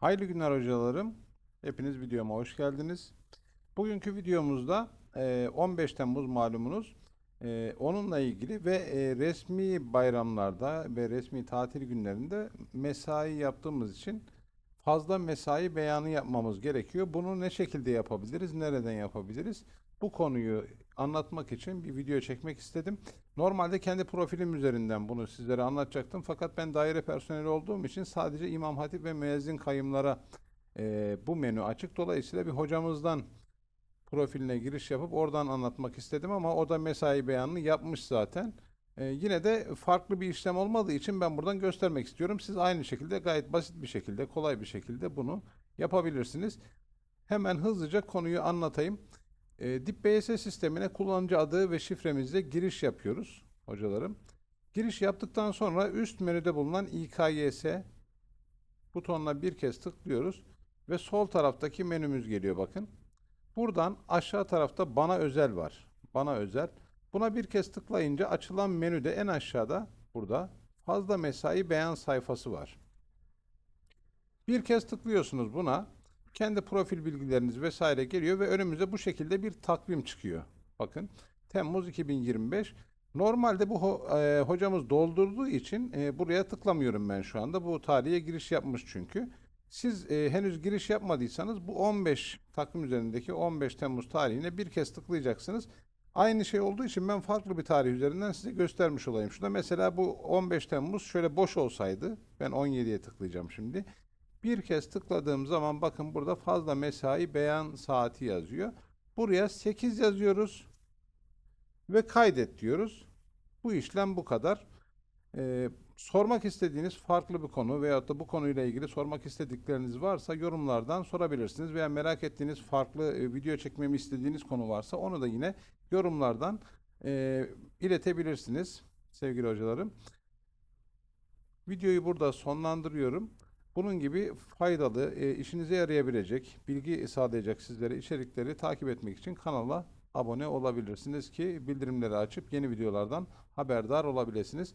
Hayırlı günler hocalarım. Hepiniz videoma hoş geldiniz. Bugünkü videomuzda e, 15 Temmuz malumunuz. E, Onunla ilgili ve e, resmi bayramlarda ve resmi tatil günlerinde mesai yaptığımız için fazla mesai beyanı yapmamız gerekiyor. Bunu ne şekilde yapabiliriz, nereden yapabiliriz? Bu konuyu anlatmak için bir video çekmek istedim. Normalde kendi profilim üzerinden bunu sizlere anlatacaktım. Fakat ben daire personeli olduğum için sadece İmam Hatip ve müezzin kayımlara e, bu menü açık. Dolayısıyla bir hocamızdan profiline giriş yapıp oradan anlatmak istedim ama o da mesai beyanını yapmış zaten. E, yine de farklı bir işlem olmadığı için ben buradan göstermek istiyorum. Siz aynı şekilde gayet basit bir şekilde, kolay bir şekilde bunu yapabilirsiniz. Hemen hızlıca konuyu anlatayım. E, Dip BS sistemine kullanıcı adı ve şifremizle giriş yapıyoruz hocalarım. Giriş yaptıktan sonra üst menüde bulunan İKYS butonuna bir kez tıklıyoruz ve sol taraftaki menümüz geliyor bakın. Buradan aşağı tarafta bana özel var. Bana özel. Buna bir kez tıklayınca açılan menüde en aşağıda burada fazla mesai beyan sayfası var. Bir kez tıklıyorsunuz buna. Kendi profil bilgileriniz vesaire geliyor ve önümüze bu şekilde bir takvim çıkıyor. Bakın Temmuz 2025. Normalde bu e, hocamız doldurduğu için e, buraya tıklamıyorum ben şu anda. Bu tarihe giriş yapmış çünkü. Siz e, henüz giriş yapmadıysanız bu 15 takvim üzerindeki 15 Temmuz tarihine bir kez tıklayacaksınız. Aynı şey olduğu için ben farklı bir tarih üzerinden size göstermiş olayım. Şurada mesela bu 15 Temmuz şöyle boş olsaydı ben 17'ye tıklayacağım şimdi. Bir kez tıkladığım zaman bakın burada fazla mesai beyan saati yazıyor. Buraya 8 yazıyoruz ve kaydet diyoruz. Bu işlem bu kadar. Ee, sormak istediğiniz farklı bir konu veyahut da bu konuyla ilgili sormak istedikleriniz varsa yorumlardan sorabilirsiniz veya merak ettiğiniz farklı e, video çekmemi istediğiniz konu varsa onu da yine yorumlardan e, iletebilirsiniz sevgili hocalarım. Videoyu burada sonlandırıyorum. Bunun gibi faydalı, e, işinize yarayabilecek, bilgi sağlayacak sizlere içerikleri takip etmek için kanala abone olabilirsiniz ki bildirimleri açıp yeni videolardan haberdar olabilirsiniz.